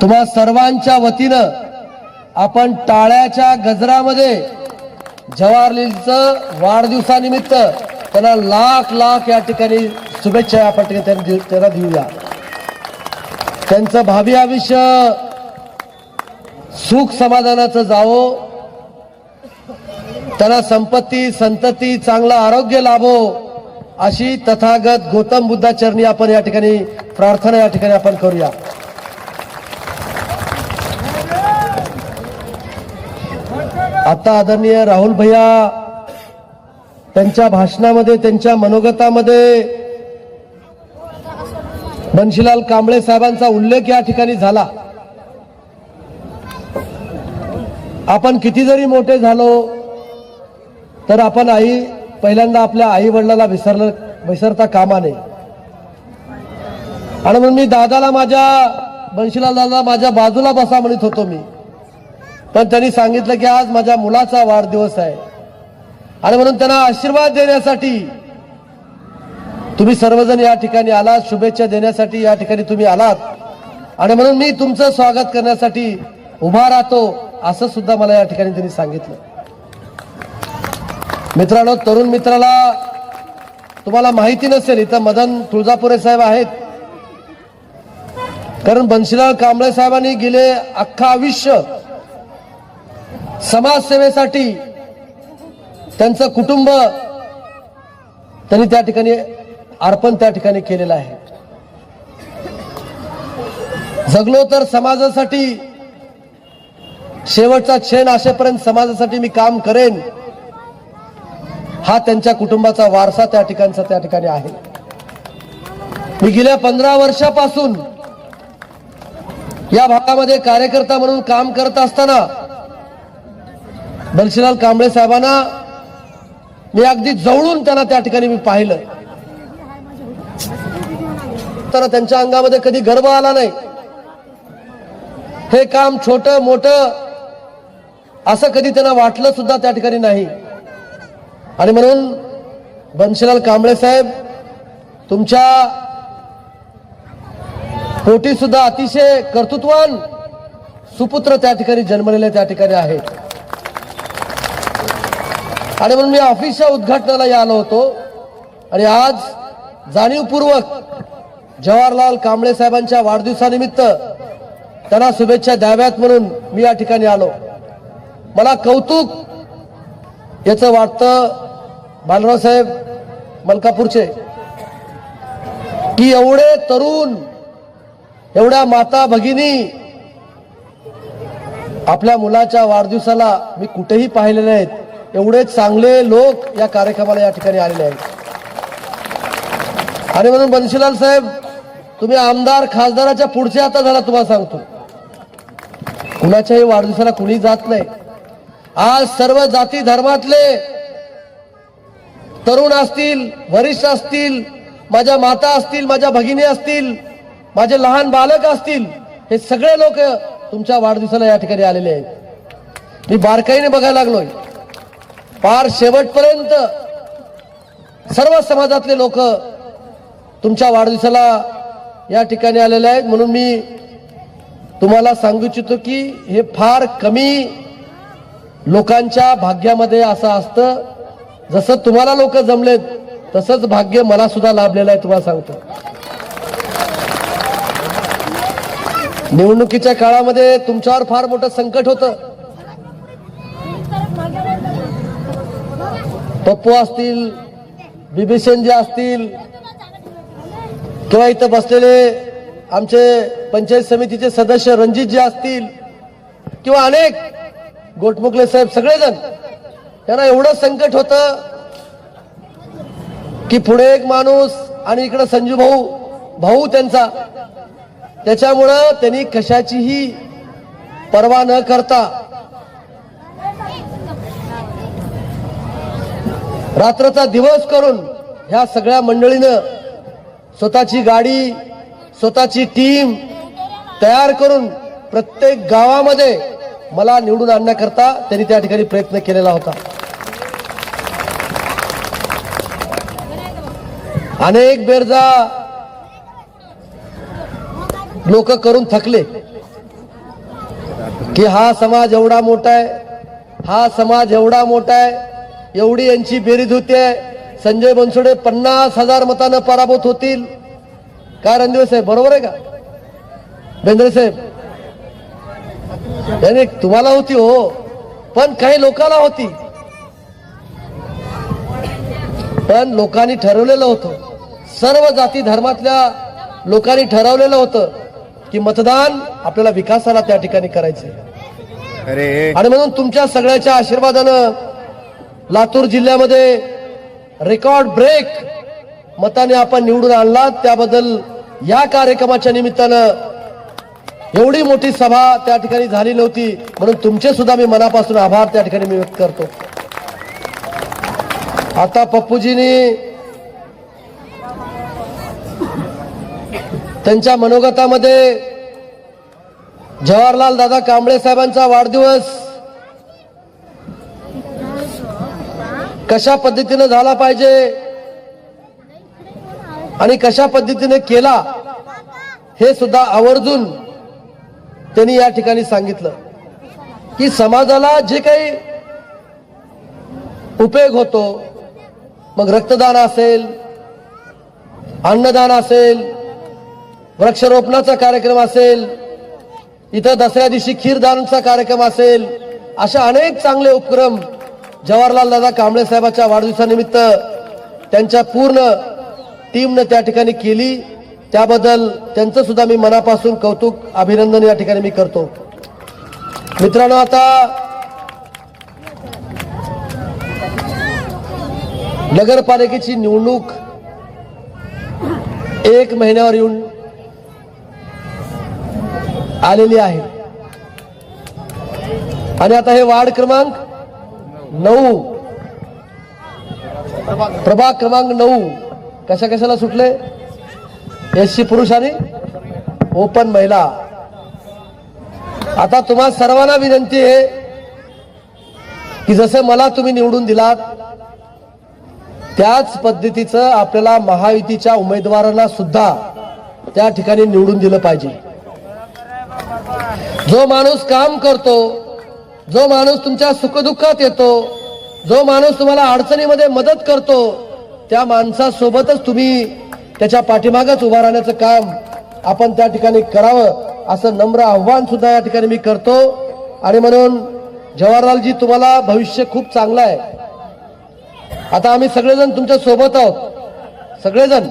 तुम्हा सर्वांच्या वतीनं आपण टाळ्याच्या गजरामध्ये जवाहरलालचं वाढदिवसानिमित्त त्यांना लाख लाख या ठिकाणी शुभेच्छा आपण ठिकाणी त्यांना देऊया त्यांचं भावी आयुष्य सुख समाधानाचं जावो. त्यांना संपत्ती संतती चांगलं आरोग्य लाभो. अशी तथागत गौतम बुद्धाचरणी आपण या ठिकाणी प्रार्थना या ठिकाणी आपण करूया. आता आदरणीय राहुल भैया त्यांच्या भाषणामध्ये त्यांच्या मनोगतामध्ये बनशीलाल कांबळे साहेबांचा उल्लेख या ठिकाणी झाला. आपण किती जरी मोठे झालो तर आपण आई पहिल्यांदा आपल्या आई वडिलाला विसरलं विसरता कामा नये. आणि म्हणून मी दादाला माझ्या बनशीलाल दादा माझ्या बाजूला बसा म्हणत होतो मी. पण त्यांनी सांगितलं की आज माझ्या मुलाचा वाढदिवस आहे. आणि म्हणून त्यांना आशीर्वाद देण्यासाठी तुम्ही सर्वजण या ठिकाणी आलात शुभेच्छा देण्यासाठी या ठिकाणी तुम्ही आलात. आणि म्हणून मी तुमचं स्वागत करण्यासाठी उभा राहतो असं सुद्धा मला या ठिकाणी त्यांनी सांगितलं. मित्रांनो तरुण मित्राला तुम्हाला माहिती नसेल इथं मदन तुळजापुरे साहेब आहेत. कारण बनशीलाल कांबळे साहेबांनी गेले अख्खा आयुष्य समाजसेवेसाठी त्यांचं कुटुंब त्यांनी त्या ठिकाणी अर्पण त्या ठिकाणी केलेलं आहे. जगलो तर समाजासाठी शेवटचा क्षण असेपर्यंत समाजासाठी मी काम करेन हा त्यांच्या कुटुंबाचा वारसा त्या ठिकाणचा त्या ठिकाणी आहे. मी गेल्या पंधरा वर्षापासून या भागामध्ये कार्यकर्ता म्हणून काम करत असताना बनशीलाल कांबळे साहेबांना मी अगदी जवळून त्यांना त्या ठिकाणी मी पाहिलं. तर त्यांच्या अंगामध्ये कधी गर्व आला नाही. हे काम छोट मोठ असं कधी त्यांना वाटलं सुद्धा त्या ठिकाणी नाही. आणि म्हणून बनशीलाल कांबळे साहेब तुमच्या पोटी सुद्धा अतिशय कर्तृत्वान सुपुत्र त्या ठिकाणी जन्मलेले त्या ठिकाणी आहेत. आणि म्हणून मी ऑफिसच्या उद्घाटनाला या आलो होतो. आणि आज जाणीवपूर्वक जवाहरलाल कांबळे साहेबांच्या वाढदिवसानिमित्त त्यांना शुभेच्छा द्याव्यात म्हणून मी या ठिकाणी आलो. मला कौतुक याचं वाटतं बालराव साहेब मलकापूरचे की एवढे तरुण एवढ्या माता भगिनी आपल्या मुलाच्या वाढदिवसाला मी कुठेही पाहिले नाहीत. एवढे चांगले लोक या कार्यक्रमाला या ठिकाणी आलेले आहेत. आणि म्हणून बनशीलाल साहेब तुम्ही आमदार खासदाराच्या पुढचे आता झाला तुम्हाला सांगतो. कुणाच्याही वाढदिवसाला कुणी जात नाही. आज सर्व जाती धर्मातले तरुण असतील वरिष्ठ असतील माझ्या माता असतील माझ्या भगिनी असतील माझे लहान बालक असतील हे सगळे लोक तुमच्या वाढदिवसाला या ठिकाणी आलेले आहेत. मी बारकाईने बघायला लागलोय. पार शेवटपर्यंत सर्व समाजातले लोक तुमच्या वाढदिवसाला या ठिकाणी आलेले आहेत. म्हणून मी तुम्हाला सांगू इच्छितो की हे फार कमी लोकांच्या भाग्यामध्ये असं असतं. जसं तुम्हाला लोक जमलेत तसंच भाग्य मला सुद्धा लाभलेलं आहे तुम्हाला सांगतो. निवडणुकीच्या काळामध्ये तुमच्यावर फार मोठं संकट होतं. पप्पू असतील बिभीषणजी असतील किंवा इथं बसलेले आमचे पंचायत समितीचे सदस्य रणजितजी असतील किंवा अनेक गोटमुकले साहेब सगळेजण त्यांना एवढं संकट होतं की पुढे एक माणूस आणि इकडं संजू भाऊ भाऊ त्यांचा. त्याच्यामुळं त्यांनी कशाचीही पर्वा न करता रात्रचा दिवस करून ह्या सगळ्या मंडळीनं स्वतःची गाडी स्वतःची टीम तयार करून प्रत्येक गावामध्ये मला निवडून आणण्याकरता त्यांनी त्या ठिकाणी प्रयत्न केलेला होता. अनेक बेरजा लोक करून थकले की हा समाज एवढा मोठा आहे हा समाज एवढा मोठा आहे एवढी यांची बेरीज होते संजय बनसोडे पन्नास हजार मतानं पराभूत होतील. काय रणदिवे साहेब बरोबर आहे का? बेंद्रे साहेब तुम्हाला होती हो पण काही लोकांना होती. पण लोकांनी ठरवलेलं होतं. सर्व जाती धर्मातल्या लोकांनी ठरवलेलं होतं की मतदान आपल्याला विकासाला त्या ठिकाणी करायचंय. अरे. आणि म्हणून तुमच्या सगळ्याच्या आशीर्वादानं लातूर जिल्ह्यामध्ये रेकॉर्ड ब्रेक मताने आपण निवडून आणला त्याबद्दल या कार्यक्रमाच्या निमित्तानं एवढी मोठी सभा त्या ठिकाणी झाली नव्हती. म्हणून तुमचे सुद्धा मी मनापासून आभार त्या ठिकाणी मी व्यक्त करतो. आता पप्पूजींनी त्यांच्या मनोगतामध्ये जवाहरलाल दादा कांबळे साहेबांचा वाढदिवस कशा पद्धतीने झाला पाहिजे? आणि कशा पद्धतीने केला? हे सुद्धा आवर्जून त्यांनी या ठिकाणी सांगितलं. की समाजाला जे काही उपयोग होतो मग रक्तदान असेल अन्नदान असेल वृक्षारोपणाचा कार्यक्रम असेल इथं दसऱ्या दिवशी खीरदानचा कार्यक्रम असेल अशा अनेक चांगले उपक्रम जवाहरलाल दादा कांबळे साहेबांच्या वाढदिवसानिमित्त त्यांच्या पूर्ण टीमनं त्या ठिकाणी केली. त्याबद्दल त्यांचं सुद्धा मी मनापासून कौतुक अभिनंदन या ठिकाणी मी करतो. मित्रांनो आता नगरपालिकेची निवडणूक एक महिन्यावर येऊन आलेली आहे. आणि आता हे वार्ड क्रमांक नऊ. प्रभाग क्रमांक नऊ. कशा कशाला सुटले? एससी पुरुष आणि ओपन महिला. आता तुम्हा सर्वांना विनंती आहे की जसं मला तुम्ही निवडून दिलात त्याच पद्धतीचं आपल्याला महायुतीच्या उमेदवारांना सुद्धा त्या ठिकाणी निवडून दिलं पाहिजे. जो माणूस काम करतो जो माणूस तुमच्या सुखदुःखात येतो जो माणूस तुम्हाला अडचणीमध्ये मदत करतो त्या माणसासोबतच तुम्ही त्याच्या पाठीमागच उभा राहण्याचं काम आपण त्या ठिकाणी करावं असं नम्र आव्हान सुद्धा या ठिकाणी मी करतो. आणि म्हणून जवाहरलालजी तुम्हाला भविष्य खूप चांगलं आहे. आता आम्ही सगळेजण तुमच्यासोबत आहोत. सगळेजण.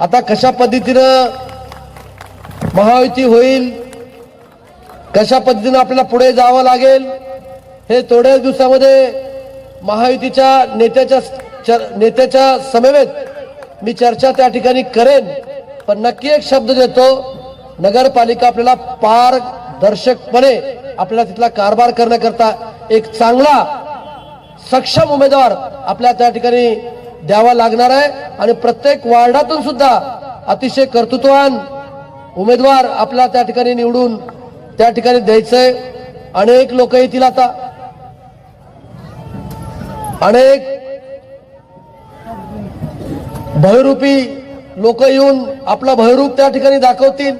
आता कशा पद्धतीनं महायुती होईल कशा पद्धतीनं आपल्याला पुढे जावं लागेल हे थोड्याच दिवसामध्ये महायुतीच्या नेत्याच्या नेत्याच्या समवेत मी चर्चा त्या ठिकाणी करेन. पण नक्की एक शब्द देतो नगरपालिका आपल्याला पारदर्शकपणे आपल्याला तिथला कारभार करण्याकरता एक चांगला सक्षम उमेदवार आपल्या त्या ठिकाणी द्यावा लागणार आहे. आणि प्रत्येक वार्डातून सुद्धा अतिशय कर्तृत्वान उमेदवार आपल्या त्या ठिकाणी निवडून त्या ठिकाणी द्यायचंय. अनेक लोक येतील आता. अनेक भयरूपी लोक येऊन आपला भयरूप त्या ठिकाणी दाखवतील.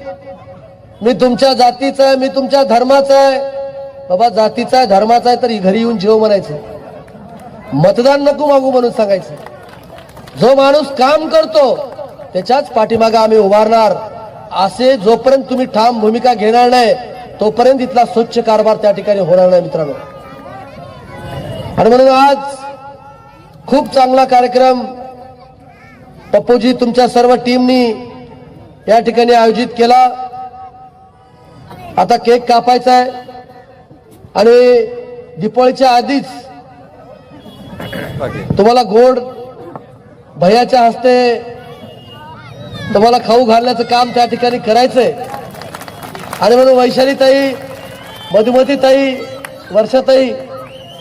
मी तुमच्या जातीचा आहे मी तुमच्या धर्माचा आहे. बाबा जातीचा आहे धर्माचा आहे तर घरी येऊन जीव म्हणायचं. मतदान नको मागू म्हणून सांगायचं. जो माणूस काम करतो त्याच्याच पाठीमागे आम्ही उभारणार. असे जोपर्यंत तुम्ही ठाम भूमिका घेणार नाही तोपर्यंत इथला स्वच्छ कारभार त्या ठिकाणी होणार नाही मित्रांनो. आणि म्हणून आज खूप चांगला कार्यक्रम पप्पूजी तुमच्या सर्व टीमनी या ठिकाणी आयोजित केला. आता केक कापायचा आहे. आणि दिपाळीच्या आधीच तुम्हाला गोड भयाच्या हस्ते तुम्हाला खाऊ घालण्याचं काम त्या ठिकाणी करायचंय. आणि म्हणून वैशाली ताई मधुमती ताई वर्षाताई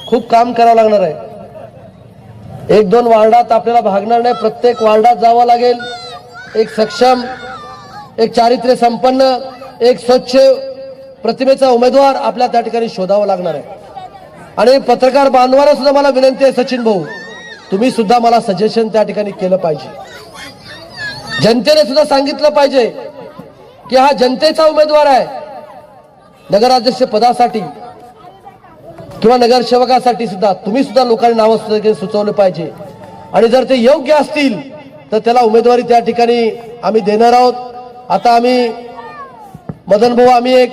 खूप काम करावं लागणार आहे. एक दोन वार्डात आपल्याला भागणार नाही प्रत्येक वार्डात जावं लागेल. एक सक्षम एक चारित्र्य संपन्न एक स्वच्छ प्रतिमेचा उमेदवार आपल्या त्या ठिकाणी शोधावा लागणार आहे. आणि पत्रकार बांधवांना सुद्धा मला विनंती आहे सचिन भाऊ तुम्ही सुद्धा मला सजेशन त्या ठिकाणी केलं पाहिजे. जनतेने सुद्धा सांगितलं पाहिजे की हा जनतेचा उमेदवार आहे. नगराध्यक्ष पदासाठी किंवा नगरसेवकासाठी सुद्धा तुम्ही सुद्धा लोकांनी नावं सुचवलं पाहिजे. आणि जर ते योग्य असतील तर त्याला उमेदवारी त्या ठिकाणी आम्ही देणार आहोत. आता आम्ही मदन भाऊ आम्ही एक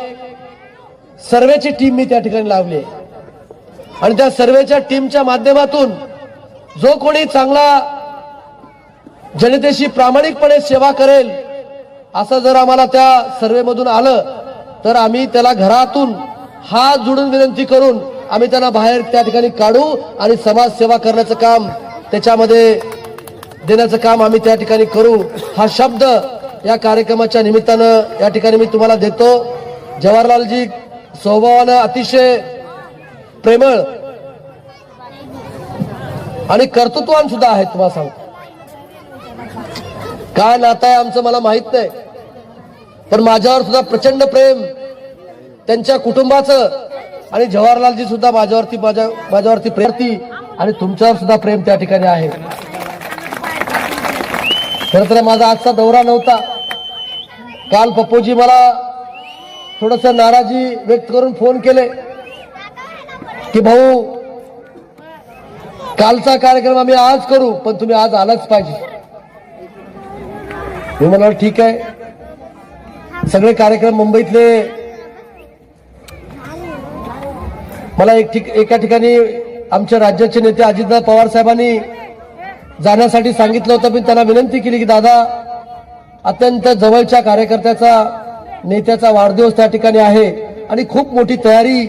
सर्वेची टीम मी त्या ठिकाणी लावली आहे. आणि त्या सर्वेच्या टीमच्या माध्यमातून जो कोणी चांगला जनतेशी प्रामाणिकपणे सेवा करेल असं जर आम्हाला त्या सर्वेमधून आलं तर आम्ही त्याला घरातून हात जोडून विनंती करून आम्ही त्यांना बाहेर त्या ठिकाणी काढू आणि समाजसेवा करण्याचं काम त्याच्यामध्ये देण्याचं काम आम्ही त्या ठिकाणी करू. हा शब्द या कार्यक्रमाच्या निमित्तानं या ठिकाणी मी तुम्हाला देतो. जवाहरलालजी स्वभावानं अतिशय प्रेमळ आणि कर्तृत्वान सुद्धा आहेत तुम्हाला सांगतो. काय नातं आहे आमचं मला माहीत नाही. पण माझ्यावर सुद्धा प्रचंड प्रेम. त्यांच्या कुटुंबाचं आणि जवाहरलालजी सुद्धा माझ्यावरती माझ्या माझ्यावरती प्रेरती आणि तुमच्यावर सुद्धा प्रेम त्या ठिकाणी आहे. खर तर माझा आजचा दौरा नव्हता. काल पप्पूजी मला थोडस नाराजी व्यक्त करून फोन केले की भाऊ कालचा कार्यक्रम आम्ही आज करू पण तुम्ही आज आलाच पाहिजे. मी म्हणाल ठीक आहे. सगळे कार्यक्रम मुंबईतले. मला एक ठिक एका ठिकाणी आमच्या राज्याचे नेते अजितदादा पवार साहेबांनी जाण्यासाठी सांगितलं होतं. मी त्यांना विनंती केली की दादा अत्यंत जवळच्या कार्यकर्त्याचा नेत्याचा वाढदिवस त्या ठिकाणी आहे आणि खूप मोठी तयारी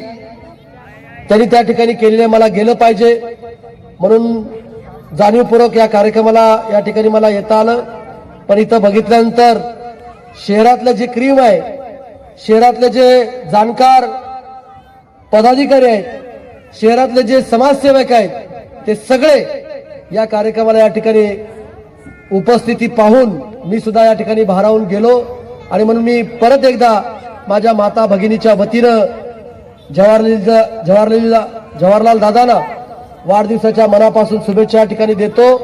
त्यांनी त्या ठिकाणी केलेली आहे. मला गेलं पाहिजे. म्हणून जाणीवपूर्वक या कार्यक्रमाला या ठिकाणी मला येता आलं. पण इथं बघितल्यानंतर शहरातलं जे क्रीम आहे शहरातले जे जाणकार पदाधिकारी आहेत शहरातले जे समाजसेवक आहेत ते सगळे या कार्यक्रमाला या ठिकाणी उपस्थिती पाहून मी सुद्धा या ठिकाणी भारावून गेलो आणि म्हणून मी परत एकदा माझ्या माता भगिनीच्या वतीनं जवाहरलाल जवाहरलाल जवाहरलाल दादांना वाढदिवसाच्या मनापासून शुभेच्छा या ठिकाणी देतो.